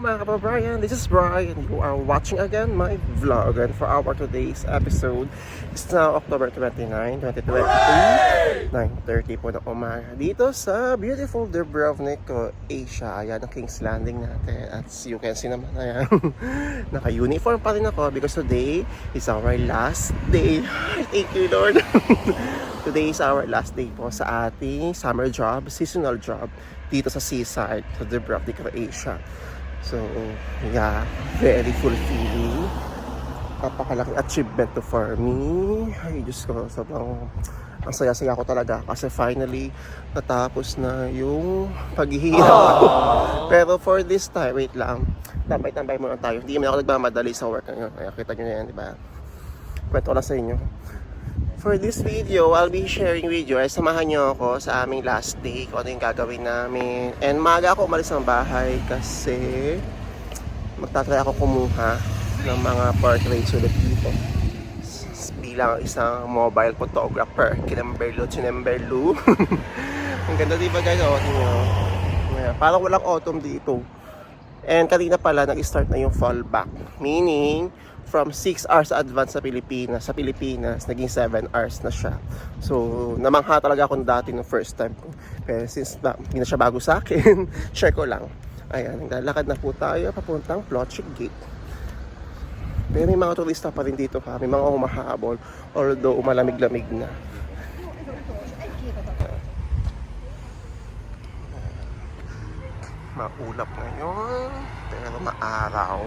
Mga kababayan, this is Brian. You are watching again my vlog and for our today's episode. It's now October 29, 2023 9.30 po ng umaga Dito sa beautiful Dubrovnik, Asia. Ayan ang King's Landing natin. At you can see naman, ayan Naka-uniform pa rin ako because today is our last day. Thank you Lord. Today is our last day po sa ating summer job, seasonal job dito sa seaside, sa Dubrovnik, Croatia. So, yeah, very fulfilling. Napakalaking achievement to for me. Ay, Diyos ko, sobrang ang saya-saya ko talaga kasi finally natapos na yung paghihirap. Pero for this time, wait lang, tambay-tambay muna tayo. Hindi naman ako nagmamadali sa work ngayon. Kaya kita nyo na yan, di ba? Kwento ko lang sa inyo. For this video, I'll be sharing with you ay samahan nyo ako sa aming last day kung ano yung gagawin namin. And maaga ako umalis ng bahay kasi magtatry ako kumuha ng mga portraits ulit dito. Bilang isang mobile photographer, Kinemberlu, Chinemberlu. Ang ganda di ba guys? O, tingnan nyo. Parang walang autumn dito. And kanina pala, nag-start na yung fallback. Meaning, from 6 hours advance sa Pilipinas, sa Pilipinas, naging 7 hours na siya. So, namangha talaga ako dati ng first time ko. Pero since ba, hindi na siya bago sa akin, share ko lang. Ayan, naglalakad na po tayo papuntang Plotchik Gate. Pero may mga turista pa rin dito ha. May mga humahabol. Although umalamig-lamig na. Maulap ngayon. Pero maaraw.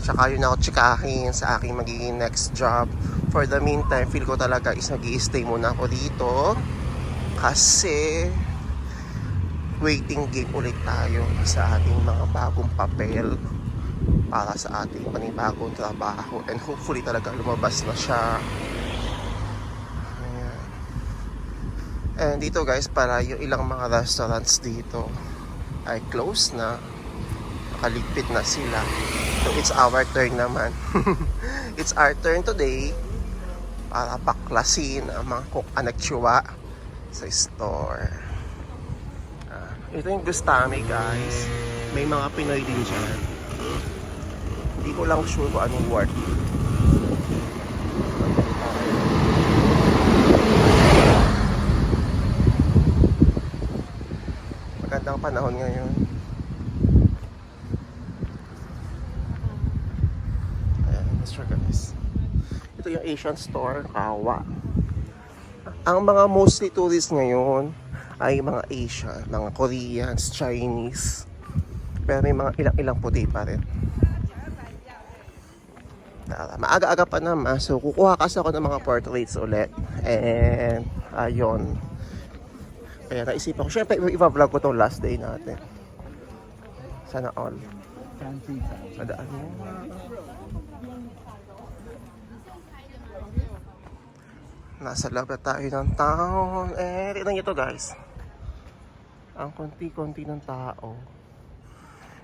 Tsaka yun ako tsikahin sa aking magiging next job. For the meantime, feel ko talaga is nag stay muna ako dito. Kasi waiting game ulit tayo sa ating mga bagong papel para sa ating panibagong trabaho and hopefully talaga lumabas na siya Ayan. and dito guys para yung ilang mga restaurants dito ay close na nakaligpit na sila so it's our turn naman. It's our turn today para baklasin ang mga cook anagtsuwa sa store. Ah, ito yung gustami guys may mga Pinoy din dyan. Hindi ko lang sure kung anong word. Magandang panahon ngayon Ayan, Mr. guys. Ito yung Asian store, Kawa. Ang mga mostly tourists ngayon ay mga Asian, mga Koreans, Chinese. Pero may mga ilang-ilang puti pa rin. Maaga-aga pa naman, so kukuha kasi ako ng mga portraits ulit. And, ayun. Kaya naisipan ko, syempre i-vlog ko tong last day natin. Sana all. Madaan mo. Nasa loob na tayo ng town. Eh, tignan nyo to guys. Ang konti-konti ng tao.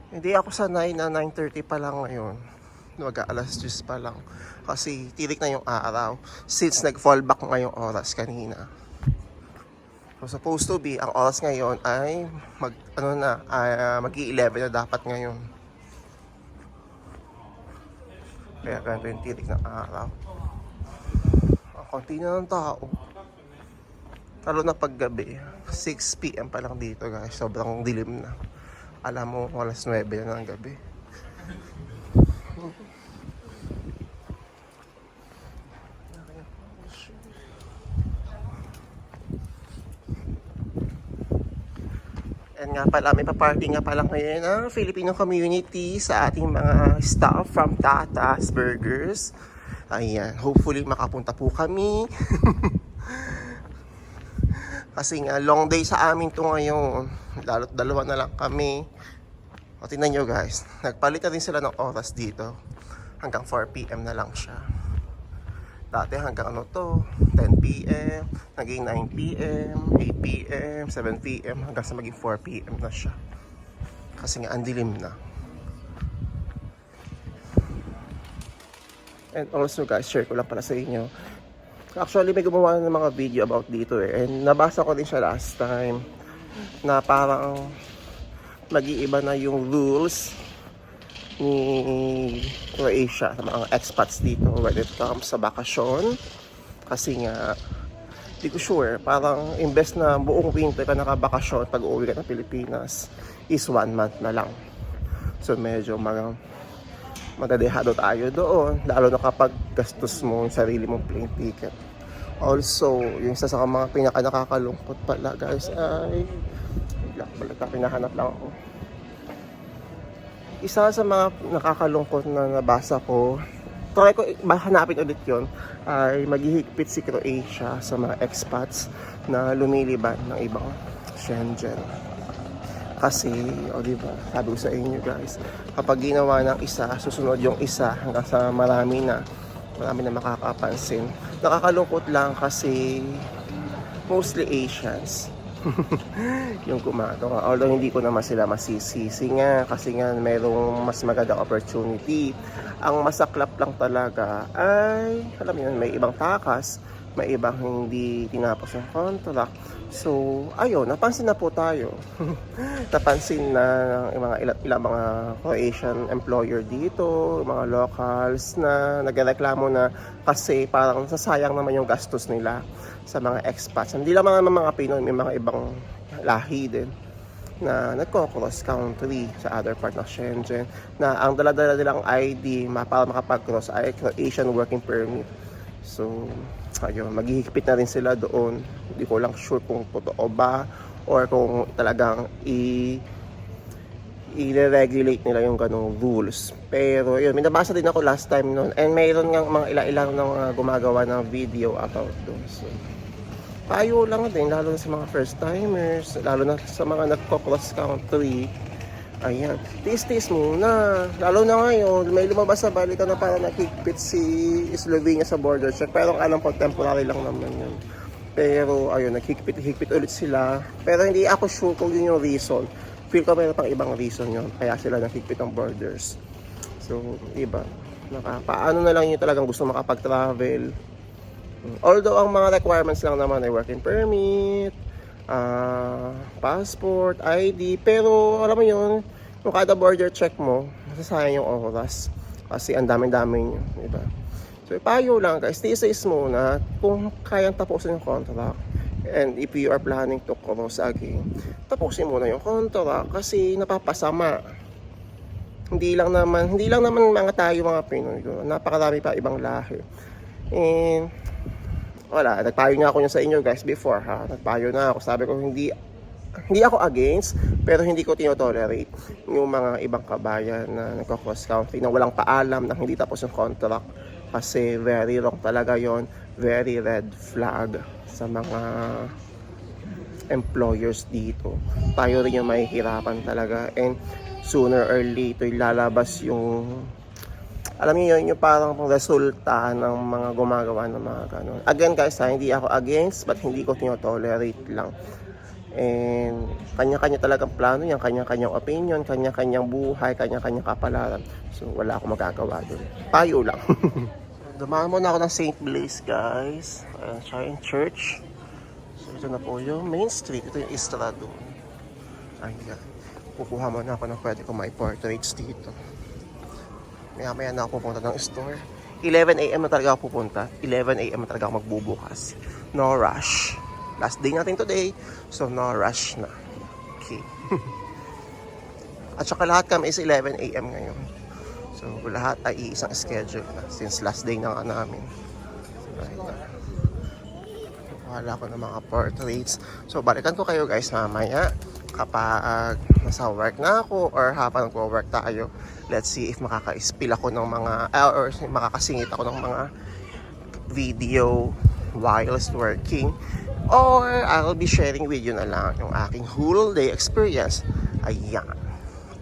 Hindi ako sanay na 9.30 pa lang ngayon. Mag alas 10 pa lang. Kasi tirik na yung araw. Since nag-fall back ngayong oras kanina. So supposed to be, ang oras ngayon ay mag, ano na, ah, mag-11 na dapat ngayon. Kaya ganito yung tirik ng araw. Konti na ng tao. Lalo na paggabi. 6pm pa lang dito guys. Sobrang dilim na. Alam mo, alas 9 na ng gabi. And nga pala, may pa-party nga pala ngayon ang Filipino community sa ating mga staff from Tatas Burgers. Ayan, hopefully makapunta po kami. Kasi nga, long day sa amin to ngayon. Lalo't dalawa na lang kami. O, tingnan nyo guys, nagpalit na din sila ng oras dito. Hanggang 4pm na lang siya. Dati hanggang ano to, 10pm, naging 9pm, 8pm, 7pm, hanggang sa maging 4pm na siya. Kasi nga, ang dilim na. And also guys, share ko lang pala sa inyo. Actually, may gumawa ng mga video about dito eh. And nabasa ko din siya last time na parang mag-iiba na yung rules ni Croatia sa mga expats dito when it comes sa bakasyon. Kasi nga, di ko sure, parang imbes na buong winter ka nakabakasyon pag uuwi ka ng Pilipinas is one month na lang. So medyo mag magadehado tayo doon, lalo na kapag gastos mo yung sarili mong plane ticket. Also, yung isa sa mga pinaka nakakalungkot pala guys ay bigla balik na pinahanap lang ako. Isa sa mga nakakalungkot na nabasa ko, try ko hanapin ulit yon ay maghihigpit si Croatia sa mga expats na lumilibad ng ibang Schengen. Kasi, o di ba, sabi ko sa inyo guys, kapag ginawa ng isa, susunod yung isa hanggang sa marami na, marami na makakapansin. Nakakalungkot lang kasi mostly Asians yung gumagawa. Although hindi ko naman sila masisisi nga kasi nga mayroong mas magandang opportunity. Ang masaklap lang talaga ay, alam yun, may ibang takas, may ibang hindi tinapos yung contract. So, ayun, napansin na po tayo. napansin na ng mga ilang, ilang mga Croatian employer dito, mga locals na nagreklamo na kasi parang sasayang naman yung gastos nila sa mga expats. Hindi lang mga mga Pinoy, may mga ibang lahi din na nagko-cross country sa other part ng Shenzhen na ang dala-dala nilang ID para makapag-cross ay Croatian working permit. So, ayun, maghihigpit na rin sila doon. Hindi ko lang sure kung totoo ba or kung talagang i i-regulate nila yung ganong rules. Pero yun, may nabasa din ako last time noon and mayroon nga mga ilang-ilang na mga gumagawa ng video about doon. So, payo lang din, lalo na sa mga first timers, lalo na sa mga nagko-cross country. Ayan, tis-tis muna. Lalo na ngayon, may lumabas sa balikan na para nakikpit si Slovenia sa border check. Pero alam ko, temporary lang naman yun. Pero ayun, naghigpit-higpit ulit sila. Pero hindi ako sure kung yun yung reason. Feel ko mayroon pang ibang reason yun. Kaya sila naghigpit ang borders. So, iba. Naka, paano na lang yung talagang gusto makapag-travel. Although ang mga requirements lang naman ay working permit, ah, passport, ID, pero alam mo yun, kung kada border check mo, masasayang yung oras. Kasi ang daming-daming di ba? So, payo lang guys, tiis muna kung kayang tapusin yung contract. And if you are planning to cross again, tapusin muna yung contract kasi napapasama. Hindi lang naman, hindi lang naman mga tayo mga Pinoy. Napakarami pa ibang lahi. And wala, nagpayo nga ako yun sa inyo guys before ha. Nagpayo na ako. Sabi ko hindi hindi ako against, pero hindi ko tinotolerate yung mga ibang kabayan na nagko-cross country na walang paalam na hindi tapos yung contract kasi very wrong talaga yon very red flag sa mga employers dito tayo rin yung mahihirapan talaga and sooner or later lalabas yung alam niyo yun yung parang resulta ng mga gumagawa ng mga ganun. Again guys, ha, hindi ako against but hindi ko tinotolerate lang. And kanya-kanya talagang plano yan, kanya-kanyang opinion, kanya-kanyang buhay, kanya-kanyang kapalaran. So wala akong magagawa doon. Payo lang. Dumaan muna ako ng St. Blaise guys. Siya yung church. So ito na po yung main street. Ito yung Estrado. Ayan. Kukuha muna ako ng pwede ko may portraits dito. Maya maya na ako pupunta ng store. 11 a.m. na talaga ako pupunta. 11 a.m. na talaga ako magbubukas. No rush. Last day natin today. So no rush na. Okay. At saka lahat kami is 11 a.m. ngayon. So lahat ay isang schedule na since last day na nga namin. Right. Wala ko ng mga portraits. So balikan ko kayo guys mamaya kapag nasa work na ako or habang nagwo-work tayo. Let's see if makaka-spill ako ng mga uh, or makakasingit ako ng mga video whilst working or I'll be sharing with you na lang yung aking whole day experience. Ayan.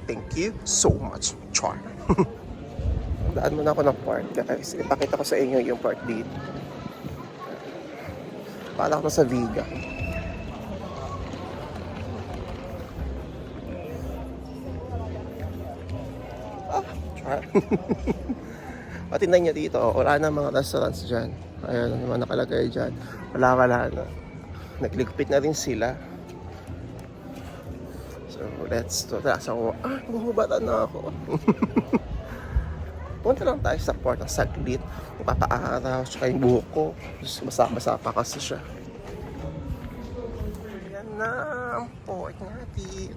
Thank you so much, Char. Daan muna ako ng part, guys. Ipakita ko sa inyo yung part dito. Pala ko na sa Viga. Patindan niya dito, oh, wala na mga restaurants dyan. Ayan naman nakalagay dyan. Wala, wala na. Nagligpit na rin sila. So, let's to. Tapos ako, ah, buhubatan na ako. Punta lang tayo sa port ng saglit. Papaaraw, tsaka yung buhok ko. Basa-basa pa kasi siya. Yan na ang port natin.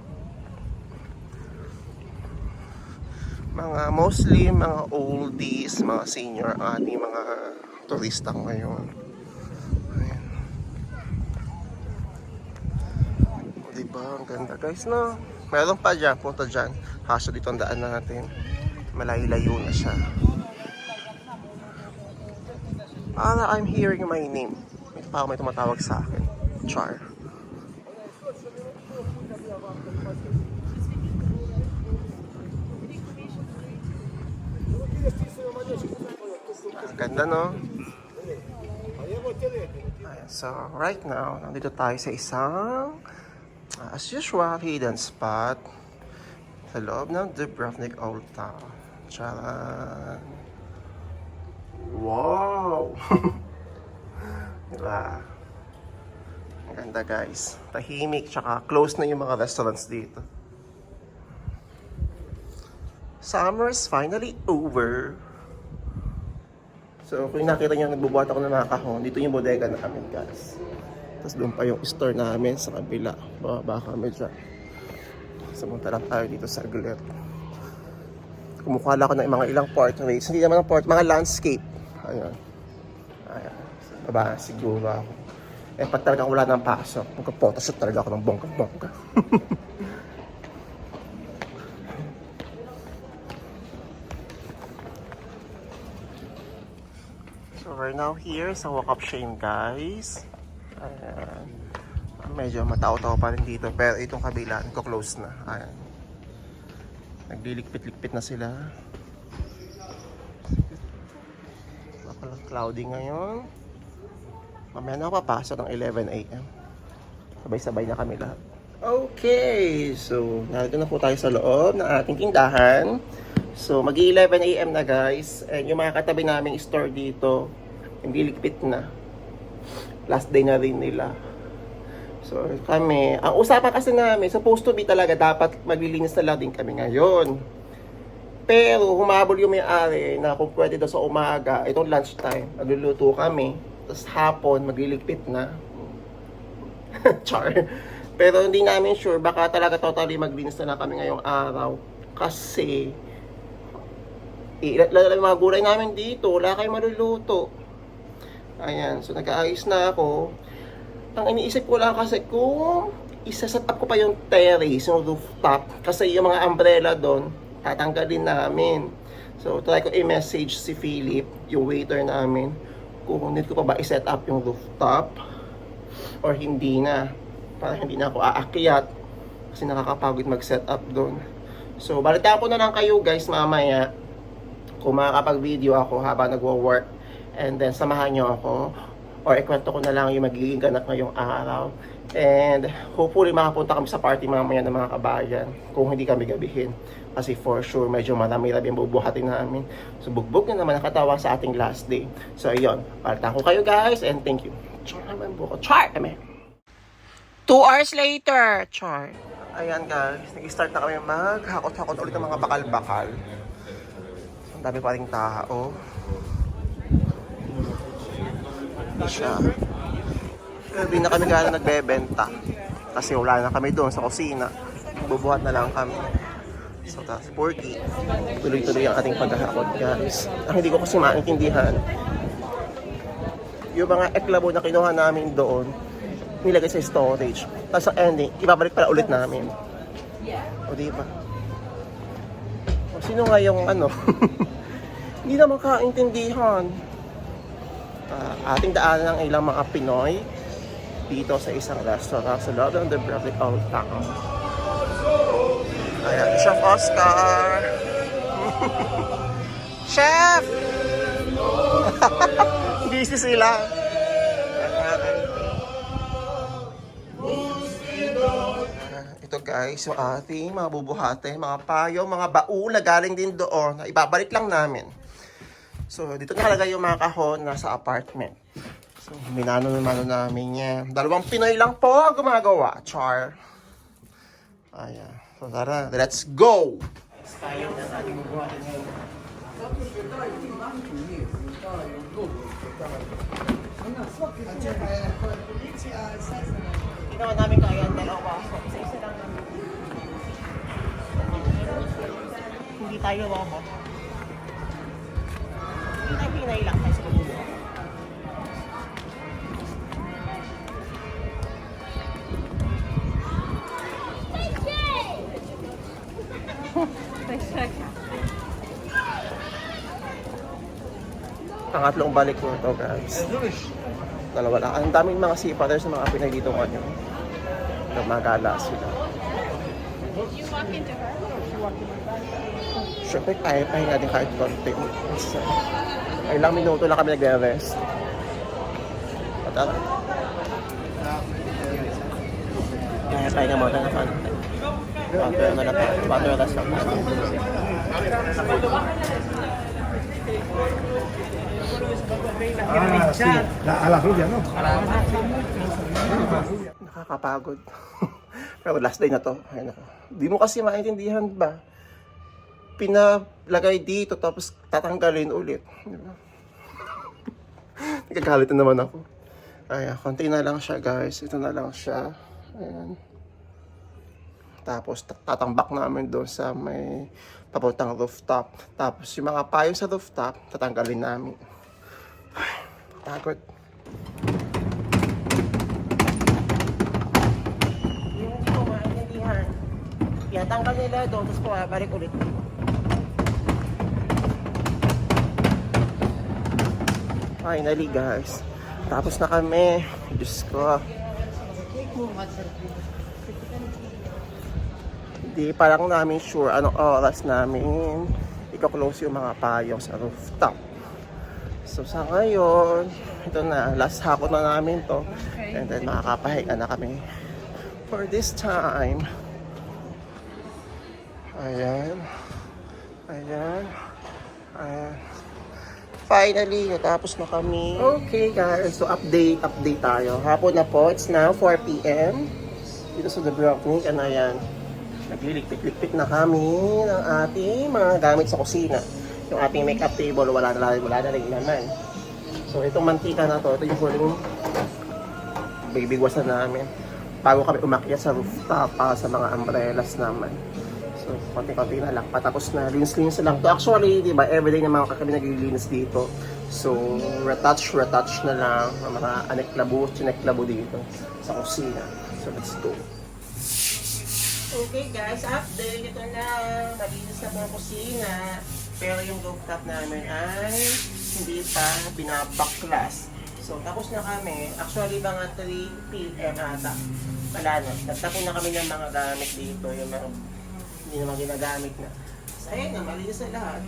Mga mostly mga oldies, mga senior ang ating mga turista ngayon. Ayan. O, diba? Ang ganda guys, no? Meron pa dyan, punta dyan. Kaso dito ang daan natin. Malayo-layo na siya. Para I'm hearing my name. May pa may tumatawag sa akin. Char. Ganda, no? So, right now, nandito tayo sa isang, uh, as usual, hidden spot sa loob ng Dubrovnik Old Town. Charan! Wow! diba? Ang ganda guys. Tahimik, tsaka close na yung mga restaurants dito. Summer is finally over. So, kung nakita niyo, nagbubuhat ako ng mga kahon. Dito yung bodega namin, guys. Tapos doon pa yung store namin sa kabila. Baba kami dyan. Samunta lang tayo dito sa Glet. Kumukuha lang ako ng mga ilang portraits. Hindi naman ng port, mga landscape. Ayan. Ayan. Baba, siguro ako. Eh, pag talaga wala ng pasok, magka-photoshoot talaga ako ng bongga-bongga. we're now here sa Walk of Shame guys. Ayan. Medyo matao-tao pa rin dito pero itong kabila ko close na. Ayan. Naglilikpit-likpit na sila. Baka lang cloudy ngayon. Mamaya na ako papasok ng 11 a.m. Sabay-sabay na kami lahat. Okay, so narito na po tayo sa loob ng ating tindahan. So, mag 11 a.m. na guys. And yung mga katabi naming store dito, hindi ligpit na. Last day na rin nila. So, kami, ang usapan kasi namin, supposed to be talaga, dapat maglilinis na lang din kami ngayon. Pero, humabol yung may-ari na kung pwede daw sa umaga, itong lunchtime, magluluto kami. Tapos hapon, magliligpit na. Char. Pero hindi namin sure, baka talaga totally maglinis na lang kami ngayong araw. Kasi, Ilalala yung mga gulay namin dito. Wala kayong maluluto. Ayan. So, nag-aayos na ako. Ang iniisip ko lang kasi kung isa-set up ko pa yung terrace, yung rooftop. Kasi yung mga umbrella doon, tatanggalin namin. So, try ko i-message si Philip, yung waiter namin, kung need ko pa ba i-set up yung rooftop or hindi na. Para hindi na ako aakyat kasi nakakapagod mag-set up doon. So, balitaan ko na lang kayo guys mamaya kung makakapag-video ako habang nagwo-work and then samahan nyo ako. Or ikwento ko na lang yung magiging ganap ngayong araw. And hopefully makapunta kami sa party mamaya ng mga kabayan kung hindi kami gabihin. Kasi for sure medyo marami-rami ang bubuhatin namin. So bugbog na naman nakatawa sa ating last day. So ayun, palitan ko kayo guys and thank you. Char naman buko, char kami Two hours later, char. Ayan guys, nag-start na kami maghakot-hakot ulit ng mga bakal-bakal. Ang dami pa rin tao. Hindi siya. Hindi na kami gano'n nagbebenta. Kasi wala na kami doon sa kusina. Bubuhat na lang kami. So, that's Porky. Tuloy-tuloy ang ating paghahakot, guys. Ang hindi ko kasi maintindihan, yung mga eklabo na kinuha namin doon, nilagay sa storage. Tapos sa ending, ibabalik pala ulit namin. O, di ba? O, sino nga yung ano? Hindi na makaintindihan. Ah, ating daanan ng ilang mga Pinoy dito sa isang restaurant sa loob ng Dubrovnik Old Town. Ayan, Chef Oscar! Chef! Busy sila. Ito guys, yung ating mga bubuhate, mga payo, mga baul galing din doon. na Ibabalik lang namin. So, dito nakalagay yung mga kahon nasa apartment. So, minano naman namin yan. Dalawang Pinoy lang po ang gumagawa. Char. Ayan. So, tara. Let's go! Tayo na ating buhatin ngayon. Ginawa namin kaya dalawa. So, isa-isa lang namin. Hindi tayo robot. Pinay-pinay lang tayo sa kulo. Pangatlong balik ko ito, guys. Dalawa lang. Ang daming mga seafarers na mga Pinay dito ngayon. Gumagala sila. Siyempre, kaya pa natin kahit konti. So, ay ilang minuto lang kami nagre-rest. At at kaya pa nga muna na konti. Water na lang tayo. Water na lang tayo. Ah, sí, la- a la rubia, ¿no? Nakakapagod. Pero last day na to. Ay, nako. Di mo kasi maintindihan ba? Pinalagay dito tapos tatanggalin ulit. Di ba? Nagkagalit na naman ako. Ay, konti na lang siya guys. Ito na lang siya. Ayan. Tapos tat- tatambak namin doon sa may papuntang rooftop. Tapos yung mga payo sa rooftop, tatanggalin namin. Ay, pagod. Yung hindi ko maintindihan. Tinatanggal nila doon, tapos bumabalik ulit. Finally guys, tapos na kami. Diyos ko. Hindi pa lang namin sure anong oras namin ika-close yung mga payong sa rooftop. So sa ngayon, ito na, last hapon na namin to. And then makakapahinga na kami for this time. Ayan. Ayan. Ayan. Finally, natapos na kami. Okay guys, so update, update tayo. Hapon na po, it's now 4 p.m. Dito sa Dubrovnik, ano yan. Nagliligpit-ligpit na kami ng ating mga gamit sa kusina. Yung ating makeup table, wala na lang, wala na rin naman. So itong mantika na to, ito yung huling bibigwasan namin bago kami umakyat sa rooftop para sa mga umbrellas naman. So, konti-konti na lang. Patapos na. Na lang to. Actually, di ba, everyday na mga kami naglilinis dito. So, retouch, retouch na lang ang mga aneklabo, chineklabo dito sa kusina. So, let's go. Okay guys, update. Ito na. Nalinis na po ang kusina. Pero yung rooftop namin ay hindi pa binabaklas. So, tapos na kami. Actually, mga 3 p.m. ata. Wala na. Nagtapon na kami ng mga gamit dito. Yung mga hindi naman ginagamit na. So, ayun na. Malinis na lahat.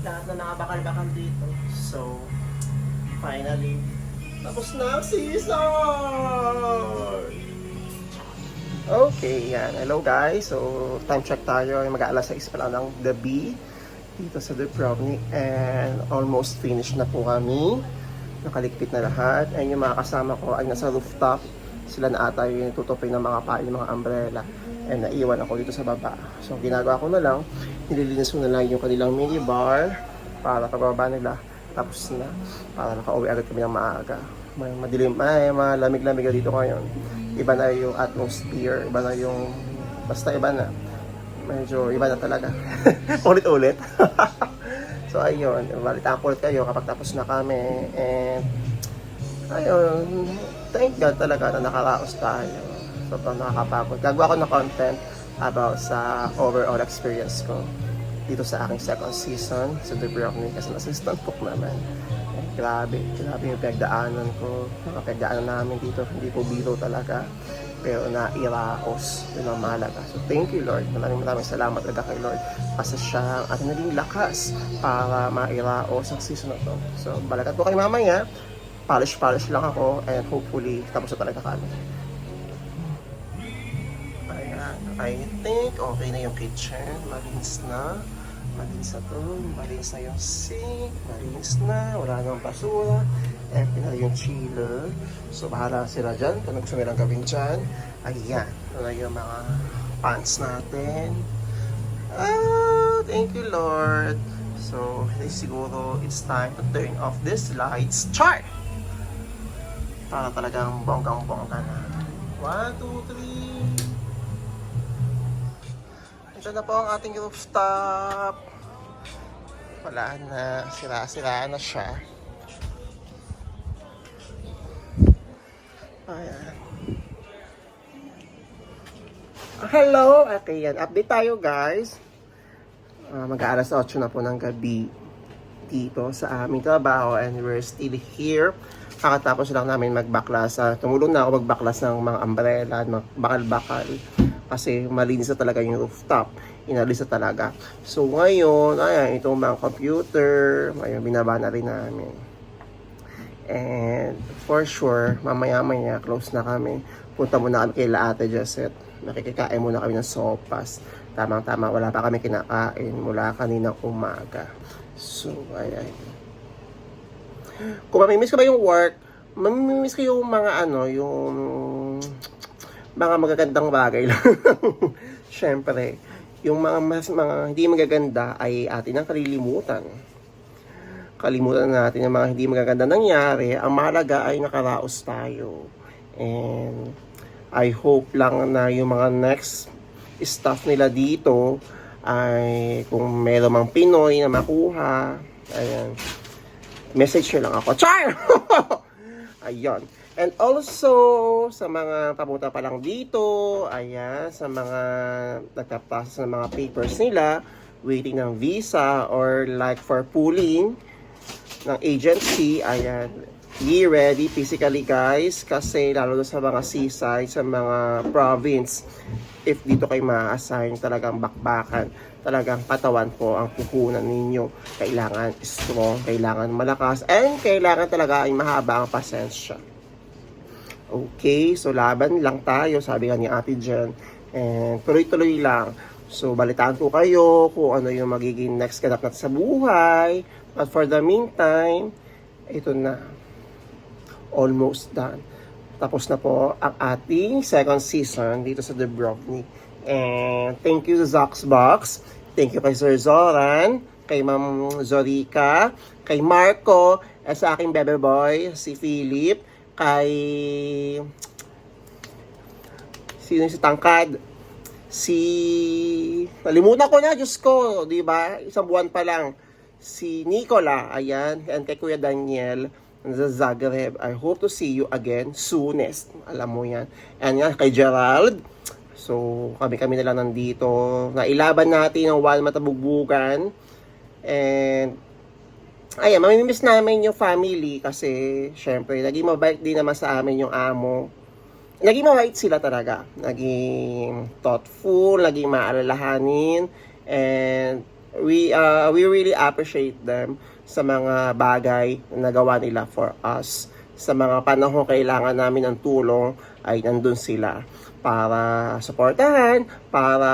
Lahat na nakabakal-bakal dito. So, finally, tapos na ang season! Okay, yan. Hello guys. So, time check tayo. Mag-aalas 6 pa lang ng gabi dito sa Dubrovnik and almost finished na po kami. Nakaligpit na lahat. And yung mga kasama ko ay nasa rooftop. Sila na ata yung tutupin ng mga pain, mga umbrella. And naiwan ako dito sa baba. So, ginagawa ko na lang, nililinis ko na lang yung kanilang mini bar para pagbaba nila. Tapos na, para nakauwi agad kami ng maaga. May madilim, ay, malamig-lamig dito ngayon. Iba na yung atmosphere, iba na yung, basta iba na. Medyo iba na talaga. Ulit-ulit. so ayun, balitaan ko ulit kayo kapag tapos na kami. And ayun, thank God talaga na nakaraos tayo. Sobrang nakakapagod. Gagawa ko ng content about sa overall experience ko dito sa aking second season sa Dubrovnik as an assistant cook naman. Eh, grabe, grabe yung pinagdaanan ko. Mga pinagdaanan namin dito, hindi po biro talaga. Pero nairaos, yun ang mahalaga. So thank you Lord. Maraming maraming salamat talaga kay Lord. Kasi siya ang ating naging lakas para mairaos ang season na to. So balagat ko kay mamaya. Polish-polish lang ako and hopefully tapos na talaga kami. I think okay na yung kitchen. Malinis na. Malinis na to. Malinis na yung sink. Malinis na. Wala nang basura. Empty na yung chiller. So, bahala sila dyan. Kung gusto nilang gawin dyan. Ayan. Wala yung mga pants natin. Ah, thank you, Lord. So, siguro it's time to turn off these lights. Char! Para talagang bonggang-bongga na. 1, 2, 3. Diyan na po ang ating rooftop. Wala na. Sira-sira na siya. Ayan. Hello! Okay, yan. Update tayo, guys. Uh, Mag-aalas 8 na po ng gabi dito sa aming trabaho and we're still here. Kakatapos lang namin magbaklas. Uh, tumulong na ako magbaklas ng mga umbrella, mga bakal-bakal. Kasi malinis na talaga yung rooftop. Inalis na talaga. So ngayon, ayan, itong mga computer, ayun, binaba na rin namin. And for sure, mamaya-maya, close na kami. Punta muna kami kay La Ate Jesset. Nakikikain muna kami ng sopas. Tamang-tama, wala pa kami kinakain mula kaninang umaga. So, ayan. Kung mamimiss ko ba yung work, mamimiss ko yung mga ano, yung mga magagandang bagay lang. Siyempre, yung mga mas mga hindi magaganda ay atin ang kalilimutan kalimutan natin yung mga hindi magaganda nangyari. Ang mahalaga ay nakaraos tayo. And I hope lang na yung mga next staff nila dito ay kung meron mang Pinoy na makuha, ayan, message nyo lang ako. Char! Ayun. And also, sa mga papunta pa lang dito, ayan, sa mga nagka-process ng mga papers nila, waiting ng visa or like for pooling, ng agency, ayan, be ready physically guys, kasi lalo na sa mga seaside, sa mga province, if dito kayo ma-assign talagang bakbakan, talagang katawan po ang puhunan ninyo. Kailangan strong, kailangan malakas, and kailangan talaga ay mahaba ang pasensya. Okay, so laban lang tayo, sabi nga ni Ate Jen. And tuloy-tuloy lang. So, balitaan ko kayo kung ano yung magiging next ganap natin sa buhay. But for the meantime, ito na. Almost done. Tapos na po ang ating second season dito sa Dubrovnik. And thank you sa Box. Thank you kay Sir Zoran, kay Ma'am Zorica, kay Marco, at sa aking bebe boy, si Philip, kay... Sino si Tangkad? Si... Nalimutan ko na, Diyos ko, di ba? Isang buwan pa lang. Si Nicola, ayan, and kay Kuya Daniel, sa Zagreb. I hope to see you again soonest. Alam mo yan. And nga, kay Gerald, So, kami-kami na lang nandito. Nailaban natin ang wall matabugbugan. And, ayan, mamimiss namin yung family kasi, syempre, naging mabait din naman sa amin yung amo. Naging mabait sila talaga. Naging thoughtful, naging maalalahanin. And, we, uh, we really appreciate them sa mga bagay na nagawa nila for us. Sa mga panahon kailangan namin ng tulong, ay nandun sila para suportahan, para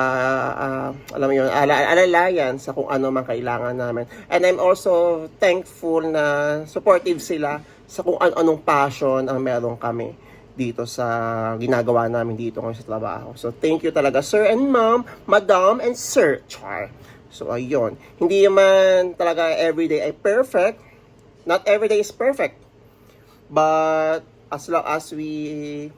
ah, alam mo yun, ala- alalayan sa kung ano man kailangan namin. And I'm also thankful na supportive sila sa kung an-anong passion ang meron kami dito sa ginagawa namin dito ngayon sa trabaho. So thank you talaga sir and ma'am, madam and sir. Char. So ayun, hindi naman talaga everyday ay perfect. Not everyday is perfect. But as long as we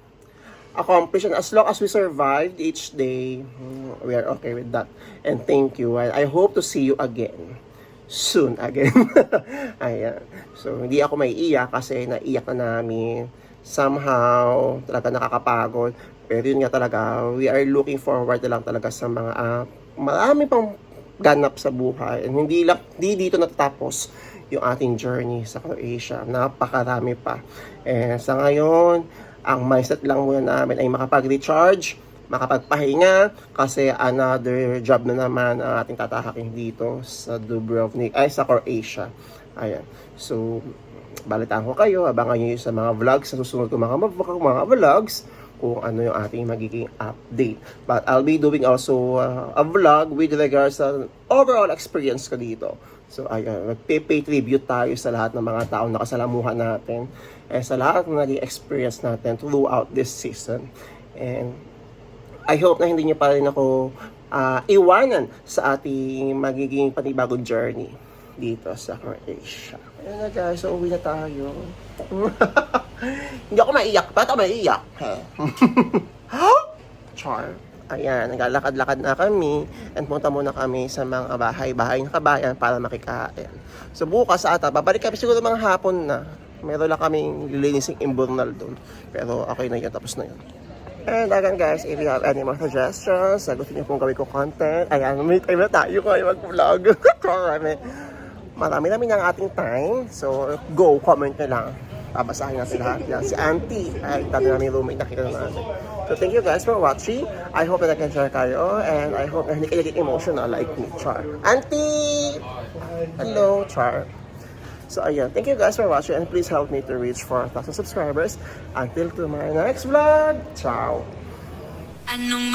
accomplish and as long as we survived each day, mm, we are okay with that. And thank you. I, I hope to see you again. Soon again. Ayan. So, hindi ako may iyak kasi naiyak na namin. Somehow, talaga nakakapagod. Pero yun nga talaga, we are looking forward na lang talaga sa mga, ah, marami pang ganap sa buhay. And hindi, lang, hindi dito natatapos yung ating journey sa Croatia. Napakarami pa. And sa ngayon, ang mindset lang muna namin ay makapag-recharge, makapagpahinga, kasi another job na naman ang ating tatahakin dito sa Dubrovnik, ay sa Croatia. Ayan. So, balitaan ko kayo, abangan nyo sa mga vlogs, sa susunod ko mga, mga vlogs, kung ano yung ating magiging update. But I'll be doing also uh, a vlog with regards sa overall experience ko dito. So ayun, magpe-pay tribute tayo sa lahat ng mga taong nakasalamuhan natin and sa lahat ng naging experience natin throughout this season. And I hope na hindi niyo pa rin ako ah, iwanan sa ating magiging panibagong journey dito sa Croatia. Ayun na guys, so uwi na tayo. hindi ako maiyak. Ba't ako maiyak? Ha? Char. Ayan, naglalakad-lakad na kami and punta muna kami sa mga bahay-bahay ng kabayan para makikain. So bukas ata, babalik kami siguro mga hapon na. Meron lang kaming lilinising imburnal doon. Pero okay na yun, tapos na yun. And again guys, if you have any more suggestions, sagutin niyo kung gawin ko content. Ayan, may time na tayo kayo mag-vlog. Marami. Marami namin ang ating time. So, go, comment nyo lang. Babasahin natin lahat yan. Si Auntie, ay dati namin roommate, nakita na natin. So, thank you guys for watching. I hope na nag-enjoy kayo. And I hope na hindi kayo naging emotional like me, Char. Auntie! Hello, Char. So, ayan. Thank you guys for watching and please help me to reach 4,000 subscribers. Until to my next vlog. Ciao! Anong